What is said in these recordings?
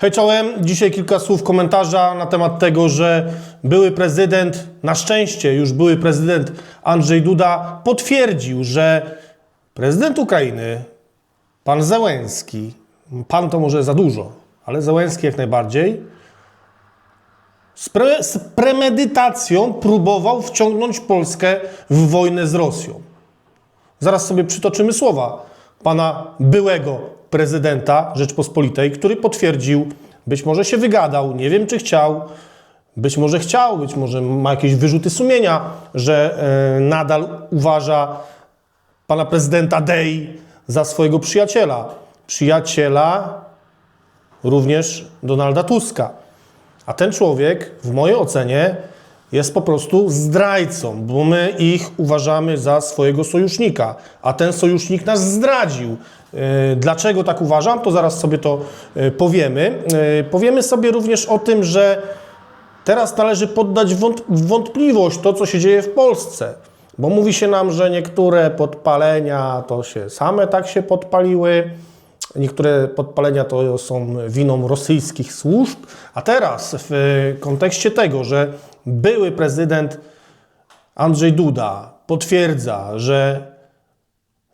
Hej czołem, dzisiaj kilka słów komentarza na temat tego, że były prezydent, na szczęście już były prezydent Andrzej Duda potwierdził, że prezydent Ukrainy, pan Zełenski, pan to może za dużo, ale Zełenski jak najbardziej, z, pre, z premedytacją próbował wciągnąć Polskę w wojnę z Rosją. Zaraz sobie przytoczymy słowa pana byłego prezydenta Rzeczpospolitej, który potwierdził, być może się wygadał, nie wiem czy chciał, być może chciał, być może ma jakieś wyrzuty sumienia, że e, nadal uważa pana prezydenta Dej za swojego przyjaciela. Przyjaciela również Donalda Tuska. A ten człowiek, w mojej ocenie, jest po prostu zdrajcą, bo my ich uważamy za swojego sojusznika, a ten sojusznik nas zdradził. Yy, Dlaczego tak uważam, to zaraz sobie to yy, powiemy. Yy, Powiemy sobie również o tym, że teraz należy poddać wątpliwość to, co się dzieje w Polsce. Bo mówi się nam, że niektóre podpalenia to się same tak się podpaliły, niektóre podpalenia to są winą rosyjskich służb, a teraz w e, kontekście tego, że były prezydent Andrzej Duda potwierdza, że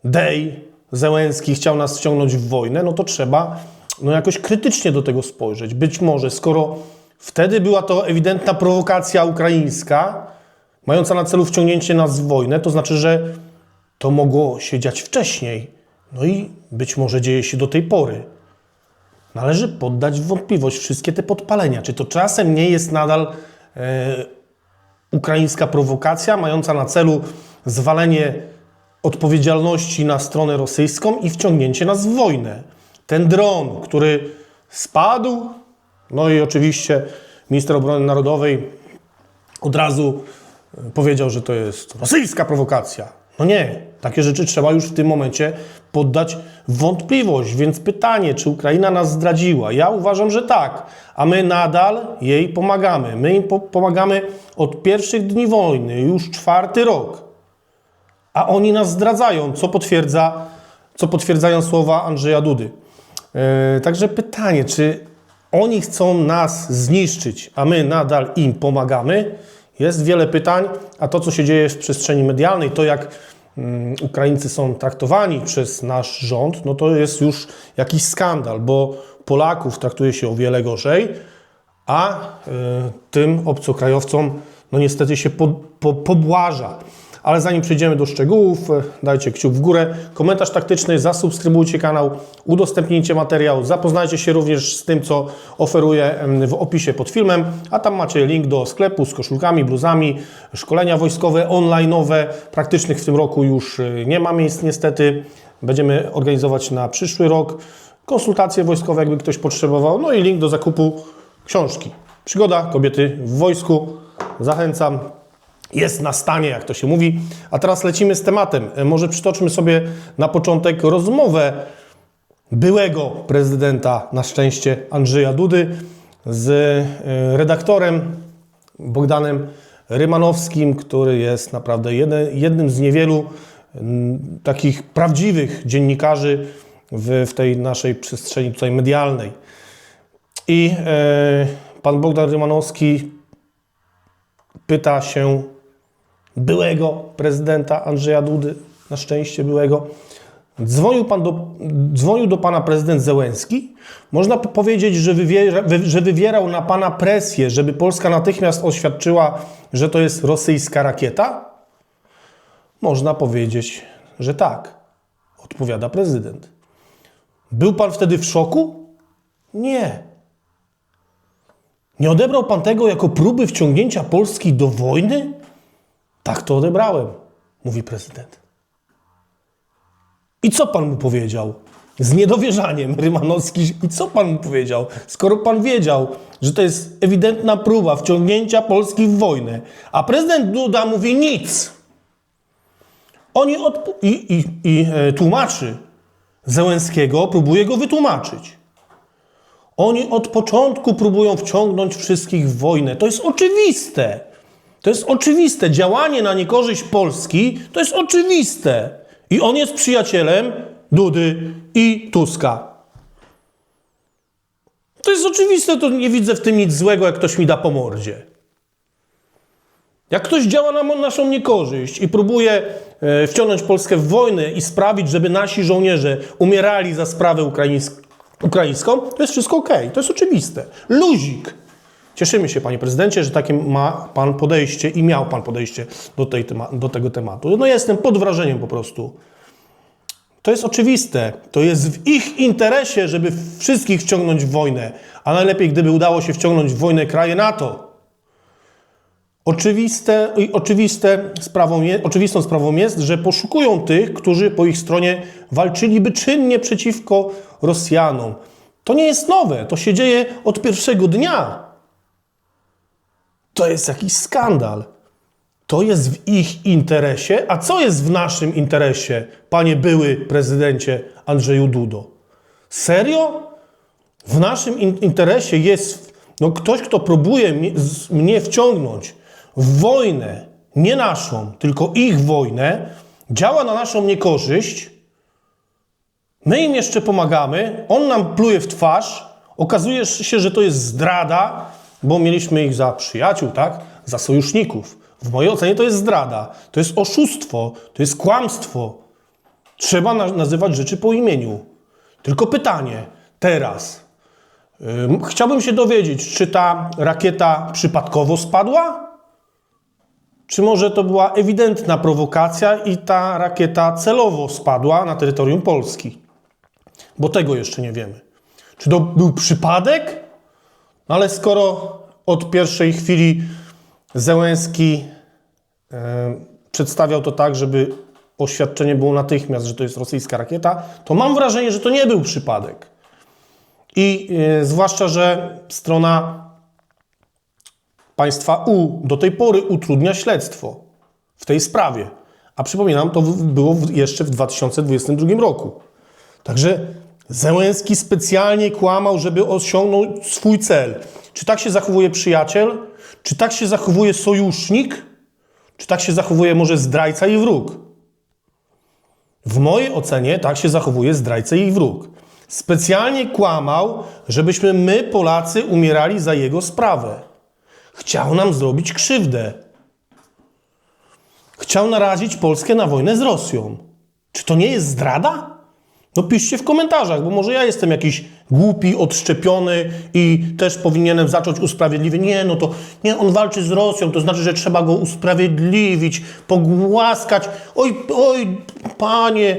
Dej Zełenski chciał nas wciągnąć w wojnę, no to trzeba no jakoś krytycznie do tego spojrzeć. Być może, skoro wtedy była to ewidentna prowokacja ukraińska, mająca na celu wciągnięcie nas w wojnę, to znaczy, że to mogło się dziać wcześniej. No i być może dzieje się do tej pory. Należy poddać w wątpliwość wszystkie te podpalenia. Czy to czasem nie jest nadal e, ukraińska prowokacja mająca na celu zwalenie odpowiedzialności na stronę rosyjską i wciągnięcie nas w wojnę. Ten dron, który spadł, no i oczywiście minister obrony narodowej od razu e, powiedział, że to jest rosyjska prowokacja. No nie, takie rzeczy trzeba już w tym momencie poddać wątpliwość. Więc pytanie, czy Ukraina nas zdradziła? Ja uważam, że tak, a my nadal jej pomagamy. My im po- pomagamy od pierwszych dni wojny, już czwarty rok a oni nas zdradzają, co, potwierdza, co potwierdzają słowa Andrzeja Dudy. E, także pytanie, czy oni chcą nas zniszczyć, a my nadal im pomagamy? Jest wiele pytań, a to, co się dzieje w przestrzeni medialnej, to jak mm, Ukraińcy są traktowani przez nasz rząd, no to jest już jakiś skandal, bo Polaków traktuje się o wiele gorzej, a y, tym obcokrajowcom no niestety się po, po, pobłaża. Ale zanim przejdziemy do szczegółów, dajcie kciuk w górę, komentarz taktyczny, zasubskrybujcie kanał, udostępnijcie materiał, zapoznajcie się również z tym, co oferuję w opisie pod filmem, a tam macie link do sklepu z koszulkami, bluzami, szkolenia wojskowe, online'owe, praktycznych w tym roku już y, nie ma miejsc niestety, będziemy organizować na przyszły rok, konsultacje wojskowe, jakby ktoś potrzebował, no i link do zakupu książki. Przygoda kobiety w wojsku. Zachęcam. Jest na stanie, jak to się mówi. A teraz lecimy z tematem. E, Może przytoczmy sobie na początek rozmowę byłego prezydenta, na szczęście Andrzeja Dudy, z e, redaktorem Bogdanem Rymanowskim, który jest naprawdę jednym z niewielu takich prawdziwych dziennikarzy w, w tej naszej przestrzeni tutaj medialnej. I e, pan Bogdan Rymanowski pyta się byłego prezydenta Andrzeja Dudy, na szczęście byłego, dzwonił, pan do, dzwonił do pana prezydent Zełenski. Można po- powiedzieć, że, wywiera, wy, że wywierał na pana presję, żeby Polska natychmiast oświadczyła, że to jest rosyjska rakieta? Można powiedzieć, że tak, odpowiada prezydent. Był pan wtedy w szoku? Nie. Nie odebrał pan tego jako próby wciągnięcia Polski do wojny? Tak to odebrałem, mówi prezydent. I co pan mu powiedział? Z niedowierzaniem Rymanowski. I co pan mu powiedział? Skoro pan wiedział, że to jest ewidentna próba wciągnięcia Polski w wojnę, a prezydent Duda mówi nic. Oni i, i, i e, tłumaczy Zełenskiego, próbuje go wytłumaczyć. Oni od początku próbują wciągnąć wszystkich w wojnę. To jest oczywiste. To jest oczywiste. Działanie na niekorzyść Polski to jest oczywiste. I on jest przyjacielem Dudy i Tuska. To jest oczywiste, to nie widzę w tym nic złego, jak ktoś mi da po mordzie. Jak ktoś działa na naszą niekorzyść i próbuje e, wciągnąć Polskę w wojnę i sprawić, żeby nasi żołnierze umierali za sprawę ukraińs- ukraińską, to jest wszystko ok, to jest oczywiste. Luzik. Cieszymy się, panie prezydencie, że takie ma pan podejście i miał pan podejście do, tej do tego tematu. No jestem pod wrażeniem po prostu. To jest oczywiste. To jest w ich interesie, żeby wszystkich wciągnąć w wojnę. A najlepiej, gdyby udało się wciągnąć w wojnę kraje NATO. Oczywiste, oczywiste sprawą je, oczywistą sprawą jest, że poszukują tych, którzy po ich stronie walczyliby czynnie przeciwko Rosjanom. To nie jest nowe, to się dzieje od pierwszego dnia. To jest jakiś skandal. To jest w ich interesie. A co jest w naszym interesie, panie były prezydencie Andrzeju Dudo? Serio? W naszym in- interesie jest no, ktoś, kto próbuje mnie, mnie wciągnąć w wojnę, nie naszą, tylko ich wojnę, działa na naszą niekorzyść. My im jeszcze pomagamy, on nam pluje w twarz, okazuje się, że to jest zdrada, bo mieliśmy ich za przyjaciół, tak? Za sojuszników. W mojej ocenie to jest zdrada, to jest oszustwo, to jest kłamstwo. Trzeba na- nazywać rzeczy po imieniu. Tylko pytanie teraz. Ym, Chciałbym się dowiedzieć, czy ta rakieta przypadkowo spadła? Czy może to była ewidentna prowokacja i ta rakieta celowo spadła na terytorium Polski? Bo tego jeszcze nie wiemy. Czy to był przypadek? No ale skoro od pierwszej chwili Zełenski e, przedstawiał to tak, żeby oświadczenie było natychmiast, że to jest rosyjska rakieta, to mam wrażenie, że to nie był przypadek. I e, zwłaszcza, że strona państwa U do tej pory utrudnia śledztwo w tej sprawie. A przypominam, to było jeszcze w 2022 roku. Także Zełenski specjalnie kłamał, żeby osiągnąć swój cel. Czy tak się zachowuje przyjaciel? Czy tak się zachowuje sojusznik? Czy tak się zachowuje może zdrajca i wróg? W mojej ocenie tak się zachowuje zdrajca i wróg. Specjalnie kłamał, żebyśmy my, Polacy, umierali za jego sprawę. Chciał nam zrobić krzywdę. Chciał narazić Polskę na wojnę z Rosją. Czy to nie jest zdrada? No piszcie w komentarzach, bo może ja jestem jakiś głupi, odszczepiony i też powinienem zacząć usprawiedliwiać. Nie, no to nie, on walczy z Rosją, to znaczy, że trzeba go usprawiedliwić, pogłaskać. Oj, oj, panie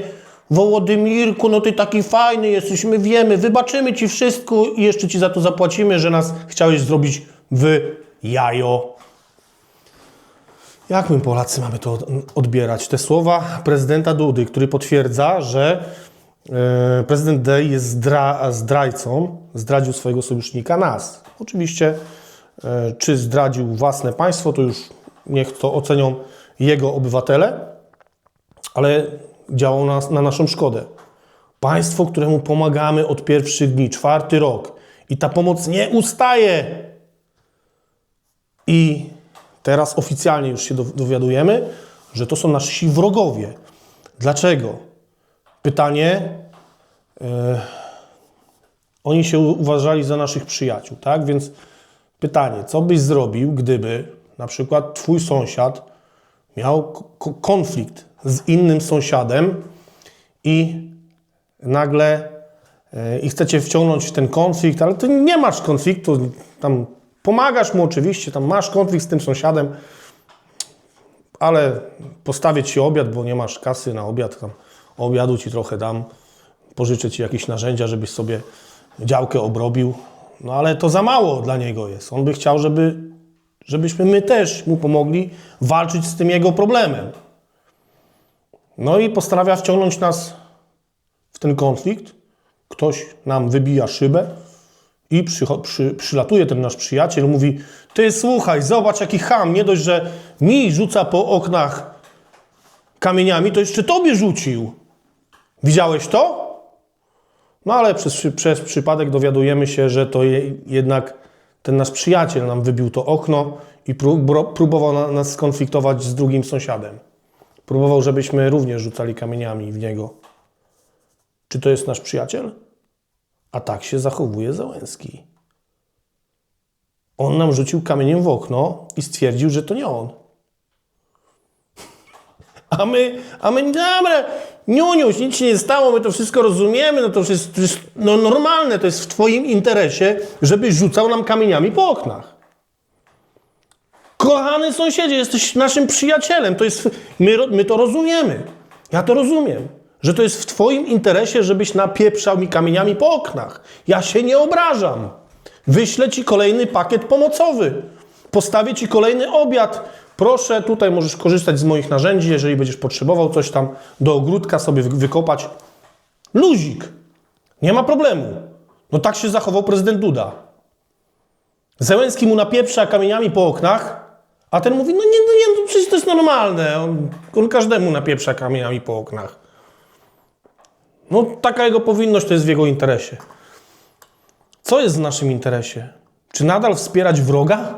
Wołodymirku, no ty taki fajny jesteś, my wiemy, wybaczymy ci wszystko i jeszcze ci za to zapłacimy, że nas chciałeś zrobić w jajo. Jak my Polacy mamy to od- odbierać? Te słowa prezydenta Dudy, który potwierdza, że prezydent D jest zdra, zdrajcą, zdradził swojego sojusznika nas. Oczywiście, e, czy zdradził własne państwo, to już niech to ocenią jego obywatele, ale działał na, na naszą szkodę. Państwo, któremu pomagamy od pierwszych dni, czwarty rok i ta pomoc nie ustaje. I teraz oficjalnie już się dow- dowiadujemy, że to są nasi wrogowie. Dlaczego? Pytanie. e, oni się uważali za naszych przyjaciół, tak? Więc pytanie, co byś zrobił, gdyby na przykład twój sąsiad miał konflikt z innym sąsiadem i nagle e, i chcecie wciągnąć w ten konflikt, ale ty nie masz konfliktu, tam pomagasz mu oczywiście, tam masz konflikt z tym sąsiadem, ale postawię ci obiad, bo nie masz kasy na obiad, tam obiadu ci trochę dam, pożyczę ci jakieś narzędzia, żebyś sobie działkę obrobił, no ale to za mało dla niego jest. On by chciał, żeby, żebyśmy my też mu pomogli walczyć z tym jego problemem. No i postanawia wciągnąć nas w ten konflikt. Ktoś nam wybija szybę i przycho- przy, przylatuje ten nasz przyjaciel mówi ty słuchaj, zobacz jaki ham, nie dość, że mi rzuca po oknach kamieniami, to jeszcze tobie rzucił. Widziałeś to? No ale przez, przez przypadek dowiadujemy się, że to je, jednak ten nasz przyjaciel nam wybił to okno i próbował na, nas skonfliktować z drugim sąsiadem. Próbował, żebyśmy również rzucali kamieniami w niego. Czy to jest nasz przyjaciel? A tak się zachowuje Załęski. On nam rzucił kamieniem w okno i stwierdził, że to nie on. A my, a my, dobra, niuniuś, nic się nie stało, my to wszystko rozumiemy, no to jest, to jest no normalne, to jest w twoim interesie, żebyś rzucał nam kamieniami po oknach. Kochany sąsiedzie, jesteś naszym przyjacielem, to jest, my, my to rozumiemy. Ja to rozumiem, że to jest w twoim interesie, żebyś napieprzał mi kamieniami po oknach. Ja się nie obrażam. Wyślę ci kolejny pakiet pomocowy. Postawię ci kolejny obiad. Proszę, tutaj możesz korzystać z moich narzędzi, jeżeli będziesz potrzebował coś tam do ogródka sobie wy- wykopać. Luzik. Nie ma problemu. No tak się zachował prezydent Duda. Zełenski mu napieprza kamieniami po oknach, a ten mówi, no nie, no nie, no przecież to jest normalne. On, on każdemu napieprza kamieniami po oknach. No taka jego powinność to jest w jego interesie. Co jest w naszym interesie? Czy nadal wspierać wroga?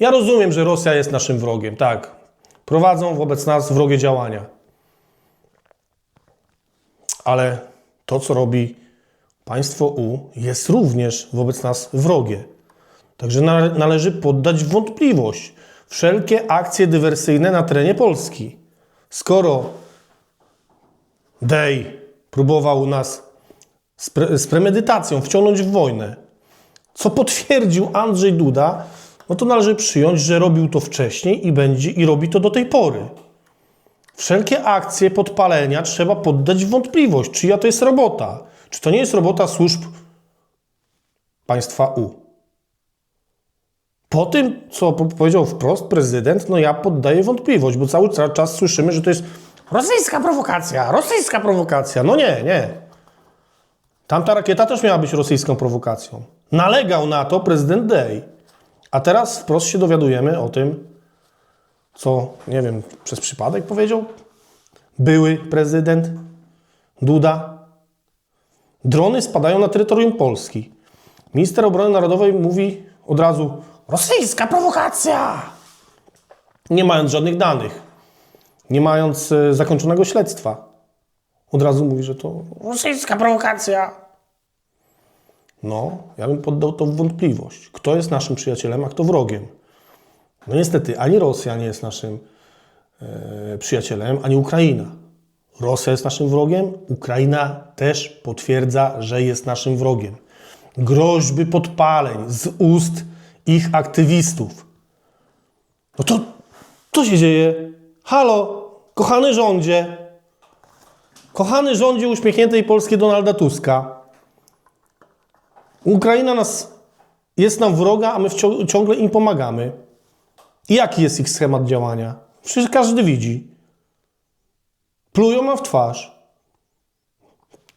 Ja rozumiem, że Rosja jest naszym wrogiem, tak. Prowadzą wobec nas wrogie działania. Ale to, co robi państwo U, jest również wobec nas wrogie. Także nale- należy poddać wątpliwość wszelkie akcje dywersyjne na terenie Polski. Skoro Dej próbował nas z, z premedytacją wciągnąć w wojnę, co potwierdził Andrzej Duda, no to należy przyjąć, że robił to wcześniej i będzie i robi to do tej pory. Wszelkie akcje podpalenia trzeba poddać wątpliwość, czyja to jest robota. Czy to nie jest robota służb państwa U. Po tym, co po- powiedział wprost prezydent, no ja poddaję wątpliwość, bo cały ca- czas słyszymy, że to jest rosyjska prowokacja, rosyjska prowokacja. No nie, nie. Tamta rakieta też miała być rosyjską prowokacją. Nalegał na to prezydent Day. A teraz wprost się dowiadujemy o tym, co, nie wiem, przez przypadek powiedział były prezydent Duda. Drony spadają na terytorium Polski. Minister Obrony Narodowej mówi od razu rosyjska prowokacja! Nie mając żadnych danych, nie mając e, zakończonego śledztwa. Od razu mówi, że to rosyjska prowokacja. No, ja bym poddał to w wątpliwość. Kto jest naszym przyjacielem, a kto wrogiem? No niestety, ani Rosja nie jest naszym e, przyjacielem, ani Ukraina. Rosja jest naszym wrogiem, Ukraina też potwierdza, że jest naszym wrogiem. Groźby podpaleń z ust ich aktywistów. No to co się dzieje? Halo, kochany rządzie, kochany rządzie uśmiechniętej Polski Donalda Tuska. Ukraina nas, jest nam wroga, a my ciągle im pomagamy. I jaki jest ich schemat działania? Przecież każdy widzi. Plują nam w twarz.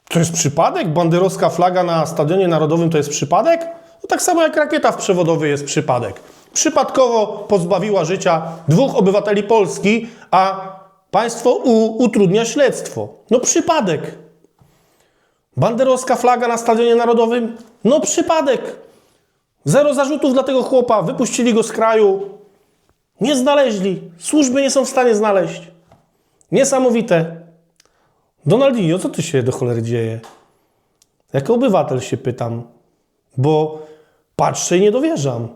To jest przypadek? Banderowska flaga na Stadionie Narodowym to jest przypadek? No tak samo jak rakieta w przewodowej jest przypadek. Przypadkowo pozbawiła życia dwóch obywateli Polski, a państwo U utrudnia śledztwo. No przypadek. Banderowska flaga na Stadionie Narodowym? No przypadek. Zero zarzutów dla tego chłopa. Wypuścili go z kraju. Nie znaleźli. Służby nie są w stanie znaleźć. Niesamowite. Donaldinho, co tu się do cholery dzieje? Jako obywatel się pytam, bo patrzę i nie dowierzam.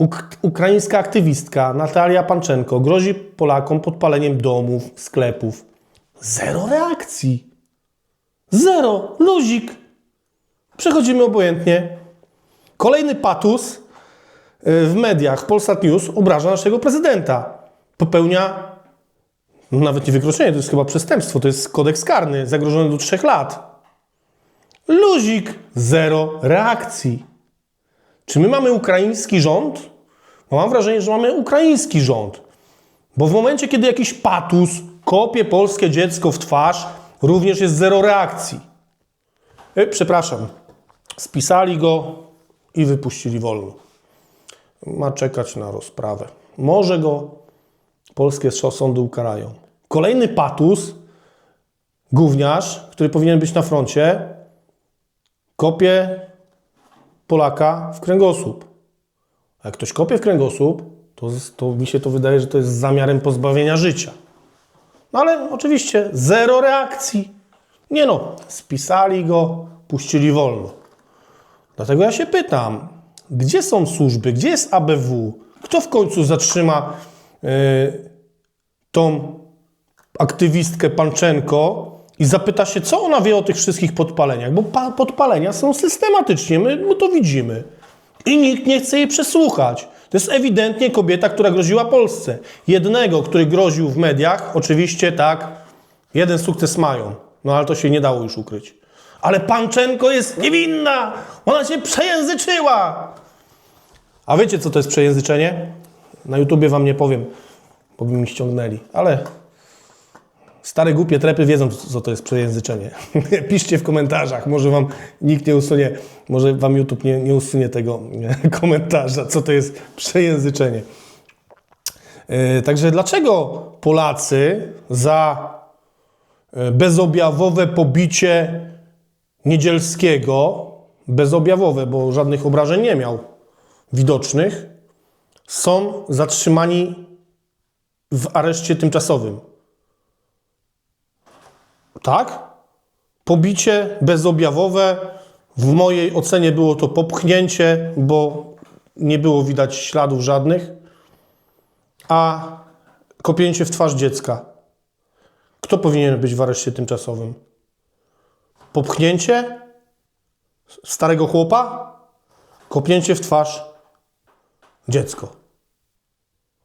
Uk- ukraińska aktywistka Natalia Panczenko grozi Polakom podpaleniem domów, sklepów. Zero reakcji. Zero. Luzik. Przechodzimy obojętnie. Kolejny patus y, w mediach. Polsat News obraża naszego prezydenta. Popełnia nawet nie wykroczenie, to jest chyba przestępstwo, to jest kodeks karny, zagrożony do trzech lat. Luzik, zero reakcji. Czy my mamy ukraiński rząd? Mam wrażenie, że mamy ukraiński rząd. Bo w momencie, kiedy jakiś patus kopie polskie dziecko w twarz, również jest zero reakcji. E, przepraszam, spisali go i wypuścili wolno. Ma czekać na rozprawę. Może go polskie sądy ukarają. Kolejny patus, gówniarz, który powinien być na froncie, kopie Polaka w kręgosłup. A jak ktoś kopie w kręgosłup, to, to mi się to wydaje, że to jest zamiarem pozbawienia życia. No ale oczywiście zero reakcji. Nie no, spisali go, puścili wolno. Dlatego ja się pytam, Gdzie są służby? Gdzie jest ABW? Kto w końcu zatrzyma e, tą aktywistkę Panczenko i zapyta się, co ona wie o tych wszystkich podpaleniach? Bo pa- podpalenia są systematycznie, my, my to widzimy. I nikt nie chce jej przesłuchać. To jest ewidentnie kobieta, która groziła Polsce. Jednego, który groził w mediach, oczywiście tak, jeden sukces mają. No ale to się nie dało już ukryć. Ale Panczenko jest niewinna! Ona się przejęzyczyła! A wiecie, co to jest przejęzyczenie? Na YouTubie wam nie powiem, bo by mi ściągnęli. Ale stare głupie trepy wiedzą, co to jest przejęzyczenie. Piszcie w komentarzach, może wam nikt nie usunie, może wam YouTube nie, nie usunie tego komentarza, co to jest przejęzyczenie. E, Także dlaczego Polacy za e, bezobjawowe pobicie Niedzielskiego, bezobjawowe, bo żadnych obrażeń nie miał widocznych, są zatrzymani w areszcie tymczasowym? Tak? Pobicie bezobjawowe. W mojej ocenie było to popchnięcie, bo nie było widać śladów żadnych. A kopięcie w twarz dziecka. Kto powinien być w areszcie tymczasowym? Popchnięcie starego chłopa? Kopnięcie w twarz dziecko.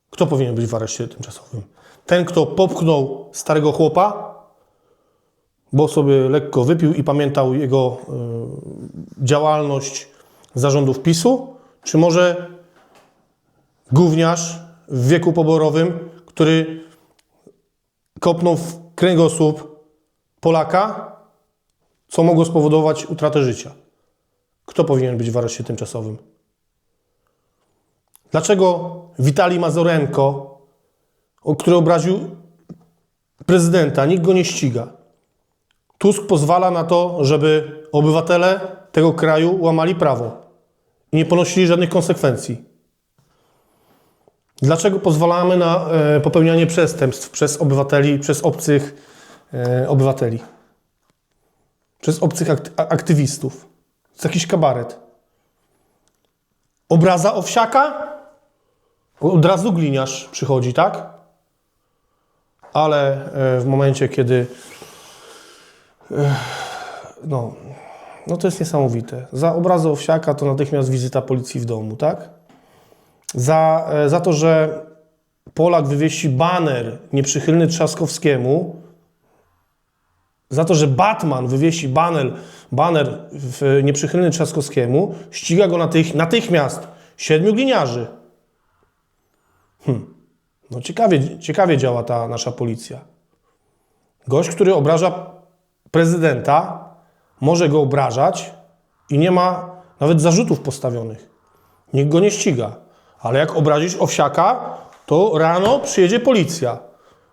Kto powinien być w areszcie tymczasowym? Ten, kto popchnął starego chłopa, bo sobie lekko wypił i pamiętał jego y, działalność zarządów PiSu, czy może gówniarz w wieku poborowym, który kopnął w kręgosłup Polaka, co mogło spowodować utratę życia. Kto powinien być w areszcie tymczasowym? Dlaczego Witalij Mazorenko, który obraził prezydenta, nikt go nie ściga? Tusk pozwala na to, żeby obywatele tego kraju łamali prawo i nie ponosili żadnych konsekwencji. Dlaczego pozwalamy na e, popełnianie przestępstw przez obywateli, przez obcych e, obywateli? Przez obcych aktywistów? To jest jakiś kabaret. Obraza owsiaka? Od razu gliniarz przychodzi, tak? Ale e, w momencie, kiedy no, no to jest niesamowite. Za obrazy owsiaka to natychmiast wizyta policji w domu, tak? Za, e, za to, że Polak wywiesi baner nieprzychylny Trzaskowskiemu, za to, że Batman wywiesi baner, baner nieprzychylny Trzaskowskiemu, ściga go natych, natychmiast siedmiu gliniarzy. Hm. No ciekawie, ciekawie działa ta nasza policja. Gość, który obraża prezydenta, może go obrażać i nie ma nawet zarzutów postawionych. Nikt go nie ściga. Ale jak obrazisz owsiaka, to rano przyjedzie policja.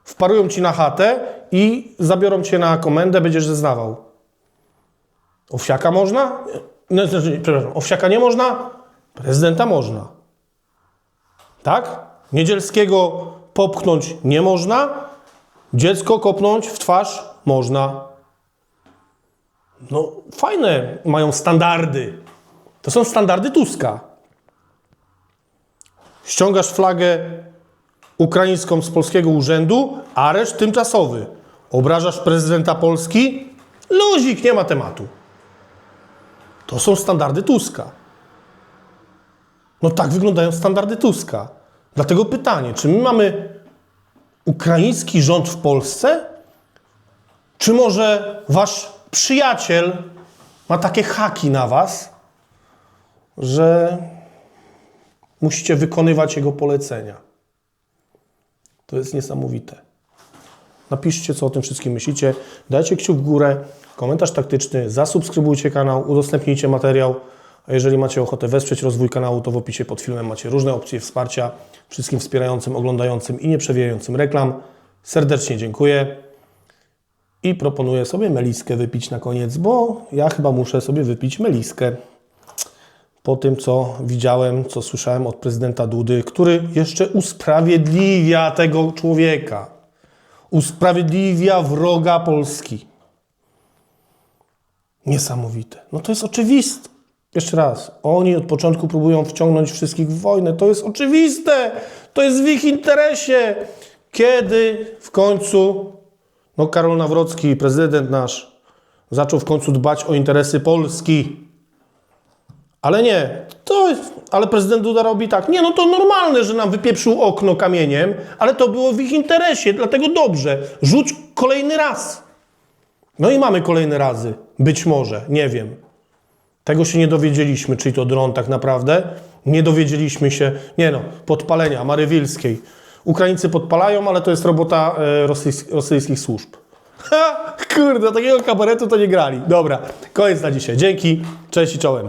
Wparują ci na chatę i zabiorą cię na komendę, będziesz zeznawał. Owsiaka można? Nie, znaczy, przepraszam, owsiaka nie można? Prezydenta można. Tak? Niedzielskiego popchnąć nie można, dziecko kopnąć w twarz można. No, fajne mają standardy. To są standardy Tuska. Ściągasz flagę ukraińską z polskiego urzędu, areszt tymczasowy. Obrażasz prezydenta Polski, luzik, nie ma tematu. To są standardy Tuska. No tak wyglądają standardy Tuska. Dlatego pytanie, czy my mamy ukraiński rząd w Polsce? Czy może wasz przyjaciel ma takie haki na was, że musicie wykonywać jego polecenia? To jest niesamowite. Napiszcie, co o tym wszystkim myślicie. Dajcie kciuk w górę, komentarz taktyczny, zasubskrybujcie kanał, udostępnijcie materiał. A jeżeli macie ochotę wesprzeć rozwój kanału, to w opisie pod filmem macie różne opcje wsparcia. Wszystkim wspierającym, oglądającym i nie przewijającym reklam. Serdecznie dziękuję. I proponuję sobie meliskę wypić na koniec, bo ja chyba muszę sobie wypić meliskę. Po tym, co widziałem, co słyszałem od prezydenta Dudy, który jeszcze usprawiedliwia tego człowieka. Usprawiedliwia wroga Polski. Niesamowite. No to jest oczywiste. Jeszcze raz, oni od początku próbują wciągnąć wszystkich w wojnę. To jest oczywiste, to jest w ich interesie. Kiedy w końcu, no Karol Nawrocki, prezydent nasz, zaczął w końcu dbać o interesy Polski. Ale nie, to ale prezydent Duda robi tak. Nie, no to normalne, że nam wypieprzył okno kamieniem, ale to było w ich interesie, dlatego dobrze. Rzuć kolejny raz. No i mamy kolejne razy. Być może, nie wiem. Tego się nie dowiedzieliśmy, czyli to dron tak naprawdę. Nie dowiedzieliśmy się, nie no, podpalenia Marywilskiej. Ukraińcy podpalają, ale to jest robota e, rosyjs- rosyjskich służb. Ha! Kurde, takiego kabaretu to nie grali. Dobra, koniec na dzisiaj. Dzięki, cześć i czołem.